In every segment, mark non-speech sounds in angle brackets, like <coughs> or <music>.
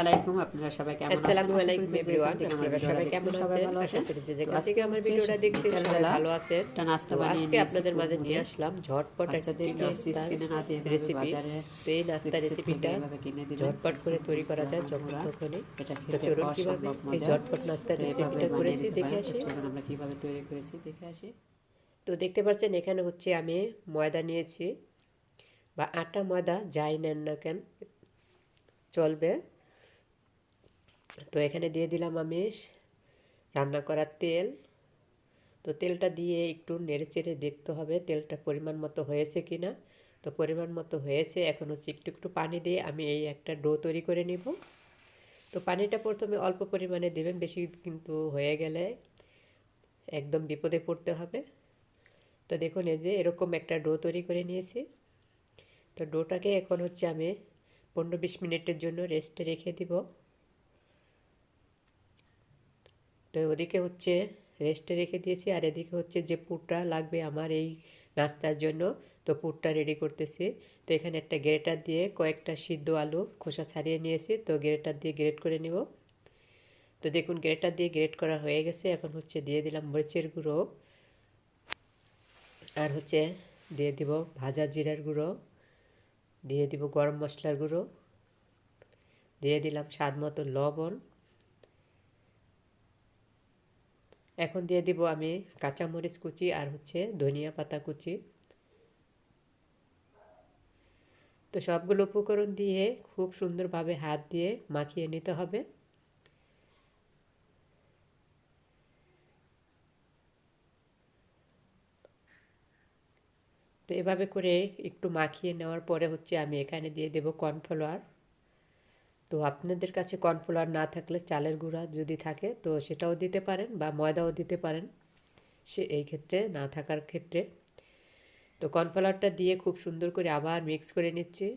আলাইকুম আপনারা সবাই কেমন আছেন? আসসালামু আলাইকুম এভরিওয়ান যেখান থেকে আমার আপনারা সবাই কেমন আছেন? আশা করি যে যেখান থেকে আমার ভিডিওটা দেখছেন সবাই ভালো আছেন। একটা নাস্তা বানিয়ে আজকে আপনাদের মাঝে নিয়ে আসলাম ঝটপট একটা কিনে না দিয়ে রেসিপি তো এই নাস্তা রেসিপিটা এভাবে কিনে দিলে ঝটপট করে তৈরি করা যায় যখন তখনই। তো চলুন কীভাবে এই ঝটপট নাস্তার রেসিপিটা করেছি দেখে আসি। আমরা কীভাবে তৈরি করেছি দেখে আসি। তো দেখতে পাচ্ছেন এখানে হচ্ছে আমি ময়দা নিয়েছি। বা আটা ময়দা যাই নেন না কেন চলবে। তো এখানে দিয়ে দিলাম আমি রান্না করার তেল। তো তেলটা দিয়ে একটু নেড়ে চেড়ে দেখতে হবে তেলটা পরিমাণ মতো হয়েছে কি না। তো পরিমাণ মতো হয়েছে, এখন হচ্ছে একটু একটু পানি দিয়ে আমি এই একটা ডো তৈরি করে নিব। তো পানিটা প্রথমে অল্প পরিমাণে দেবেন, বেশি কিন্তু হয়ে গেলে একদম বিপদে পড়তে হবে। তো দেখুন, এই যে এরকম একটা ডো তৈরি করে নিয়েছি। তো ডোটাকে এখন হচ্ছে আমি পনেরো বিশ মিনিটের জন্য রেস্টে রেখে দিব। তো ওদিকে হচ্ছে রেস্টে রেখে দিয়েছি, আর এদিকে হচ্ছে যে পুরটা লাগবে আমার এই নাস্তার জন্য, তো পুরটা রেডি করতেছি। তো এখানে একটা গ্রেটার দিয়ে কয়েকটা সিদ্ধ আলু খোসা ছাড়িয়ে নিয়েছি, তো গ্রেটার দিয়ে গ্রেট করে নিব। তো দেখুন, গ্রেটার দিয়ে গ্রেট করা হয়ে গেছে, এখন হচ্ছে দিয়ে দিলাম মরিচের গুঁড়ো। আর হচ্ছে দিয়ে দিব ভাজা জিরার গুঁড়ো, দিয়ে দিব গরম মশলার গুঁড়ো, দিয়ে দিলাম স্বাদ মতো লবণ। এখন দিয়ে দিব আমি কাঁচামরিচ কুচি আর হচ্ছে ধনিয়া পাতা কুচি। তো সবগুলো উপকরণ দিয়ে খুব সুন্দরভাবে হাত দিয়ে মাখিয়ে নিতে হবে। তো এভাবে করে একটু মাখিয়ে নেওয়ার পরে হচ্ছে আমি এখানে দিয়ে দেব কর্নফ্লাওয়ার। তো আপনাদের কাছে কর্নফ্লাওয়ার না থাকলে চালের গুঁড়া যদি থাকে, তো সেটাও দিতে পারেন বা ময়দাও দিতে পারেন। সে এই ক্ষেত্রে না থাকার ক্ষেত্রে। তো কর্নফ্লাওয়ারটা দিয়ে খুব সুন্দর করে আবার মিক্স করে নিচ্ছি।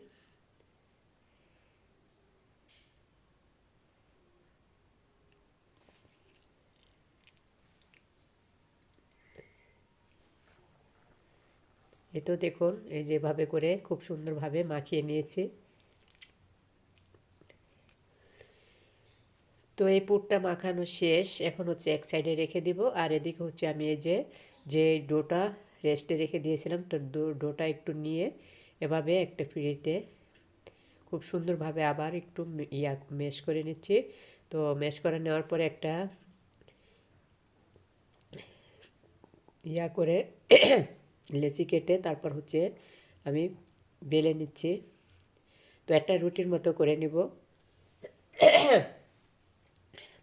এ তো দেখুন, এই যেভাবে করে খুব সুন্দরভাবে মাখিয়ে নিয়েছি। তো এই পুরটা মাখানো শেষ। এখন হচ্ছে এক সাইডে রেখে দিব। আর এদিকে হচ্ছে আমি এই যে যে ডোটা রেস্টে রেখে দিয়েছিলাম, তো ডোটা একটু নিয়ে এভাবে একটা ফ্রিতে খুব সুন্দরভাবে আবার একটু ইয়া মেশ করে নিচ্ছি। তো মেশ করে নেওয়ার পরে একটা ইয়া করে <coughs> লেচি কেটে তারপর হচ্ছে আমি বেলে নিচ্ছি। তো একটা রুটির মতো করে নিব।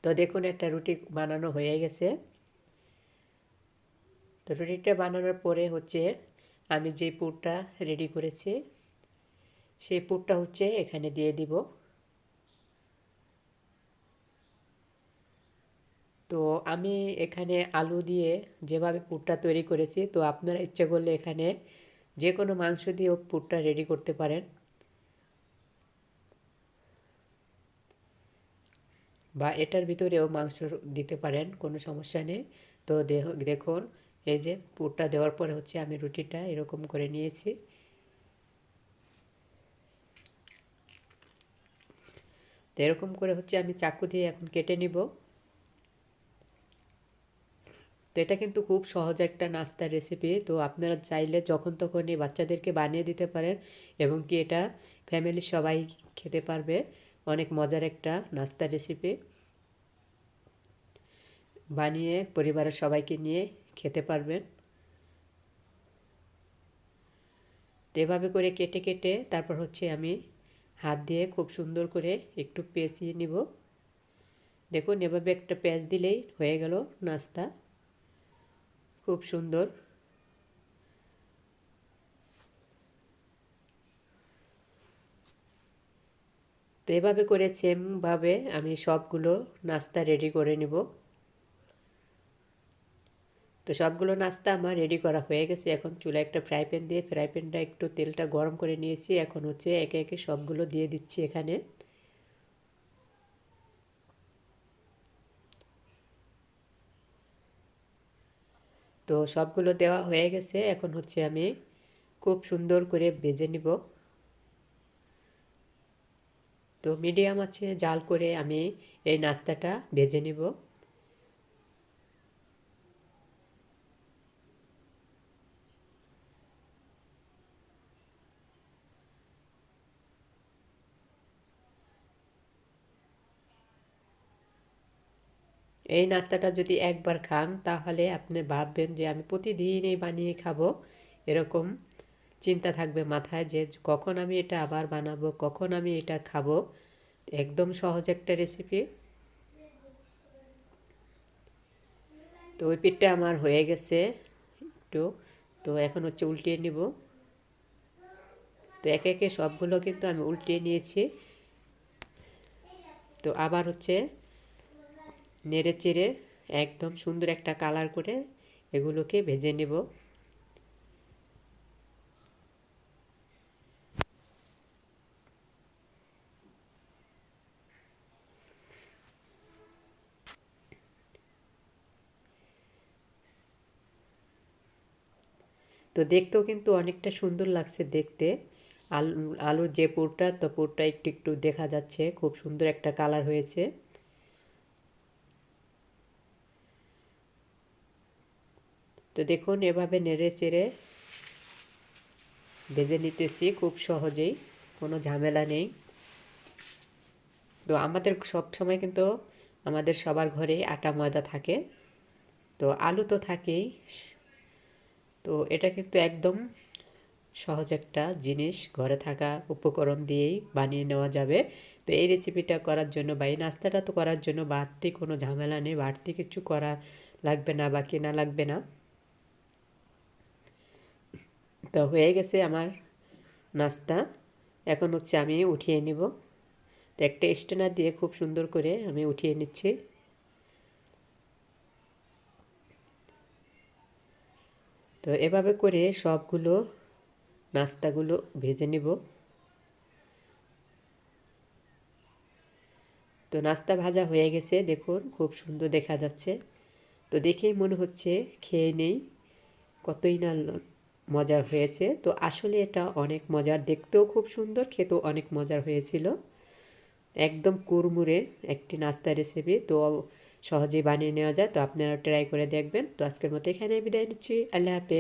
তো দেখুন, একটা রুটি বানানো হয়ে গেছে। তো রুটিটা বানানোর পরে হচ্ছে আমি যে পুরটা রেডি করেছি, সেই পুরটা হচ্ছে এখানে দিয়ে দিব। তো আমি এখানে আলু দিয়ে যেভাবে পুরটা তৈরি করেছি, তো আপনারা ইচ্ছে করলে এখানে যে কোনো মাংস দিয়েও পুরটা রেডি করতে পারেন। বা এটার ভিতরেও মাংস দিতে পারেন, কোনো সমস্যা নেই। তো দেখুন, এই যে পুরটা দেওয়ার পরে হচ্ছে আমি রুটিটা এরকম করে নিয়েছি। তো এরকম করে হচ্ছে আমি চাকু দিয়ে এখন কেটে নিব। তো এটা কিন্তু খুব সহজ একটা নাস্তার রেসিপি তো আপনারা চাইলে যখন তখনই বাচ্চাদেরকে বানিয়ে দিতে পারেন এবং কি এটা ফ্যামিলির সবাই খেতে পারবে। অনেক মজার একটা নাস্তার রেসিপি বানিয়ে পরিবারের সবাইকে নিয়ে খেতে পারবেন। এভাবে করে কেটে কেটে তারপর হচ্ছে আমি হাত দিয়ে খুব সুন্দর করে একটু পেঁচিয়ে নিব। দেখুন, এভাবে একটা পেঁচ দিলেই হয়ে গেল নাস্তা। খুব সুন্দর। তো এভাবে করে সেমভাবে আমি সবগুলো নাস্তা রেডি করে নেব। তো সবগুলো নাস্তা আমার রেডি করা হয়ে গেছে। এখন চুলা একটা ফ্রাই প্যান দিয়ে ফ্রাই প্যানটা একটু তেলটা গরম করে নিয়েছি। এখন হচ্ছে একে একে সবগুলো দিয়ে দিচ্ছি এখানে। তো সবগুলো দেওয়া হয়ে গেছে। এখন হচ্ছে আমি খুব সুন্দর করে ভেজে নিব। তো মিডিয়াম আছে, জাল করে আমি এই নাস্তাটা ভেজে নিব। এই নাস্তাটা যদি একবার খান, তাহলে আপনি ভাববেন যে আমি প্রতিদিন এই বানিয়ে খাব এরকম চিন্তা থাকবে মাথায় যে কখন আমি এটা আবার বানাবো, কখন আমি এটা খাব। একদম সহজ একটা রেসিপি তো ওই পিঠটা আমার হয়ে গেছে একটু। তো এখন হচ্ছে উল্টিয়ে নিব। তো একে একে সবগুলো কিন্তু আমি উল্টিয়ে নিয়েছি। তো আবার হচ্ছে নেড়ে চেড়ে একদম সুন্দর একটা কালার করে এগুলোকে ভেজে নেব। তো দেখতেও কিন্তু অনেকটা সুন্দর লাগছে দেখতে। আলু, আলুর যে পুরটা, তো পুরটা একটু একটু দেখা যাচ্ছে। খুব সুন্দর একটা কালার হয়েছে। তো দেখুন, এভাবে নেড়ে চেড়ে ভেজে নিতেছি খুব সহজেই, কোনো ঝামেলা নেই। তো আমাদের সব সময় কিন্তু আমাদের সবার ঘরে আটা ময়দা থাকে। তো আলু তো থাকেই। তো এটা কিন্তু একদম সহজ একটা জিনিস। ঘরে থাকা উপকরণ দিয়েই বানিয়ে নেওয়া যাবে। তো এই রেসিপিটা করার জন্য বা এই নাস্তাটা তো করার জন্য বাড়তি কোনো ঝামেলা নেই, বাড়তি কিছু করা লাগবে না বা কেনা লাগবে না। তো হয়ে গেছে আমার নাস্তা। এখন হচ্ছে আমি উঠিয়ে নিব। তো একটা স্টেনার দিয়ে খুব সুন্দর করে আমি উঠিয়ে নিচ্ছি। তো এভাবে করে সবগুলো নাস্তাগুলো ভেজে নিব। তো নাস্তা ভাজা হয়ে গেছে, দেখুন খুব সুন্দর দেখা যাচ্ছে। তো দেখেই মনে হচ্ছে খেয়ে নেই, কতই না মজার হয়েছে। তো আসলে এটা অনেক মজার, দেখতেও খুব সুন্দর, খেতেও অনেক মজার হয়েছিল। একদম কুরমুরে একটি নাস্তা রেসিপি তো সহজেই বানিয়ে নেওয়া যায়। তো আপনারা ট্রাই করে দেখবেন। তো আজকের মতো এখানে বিদায় নিচ্ছি। আল্লাহ হাফেজ।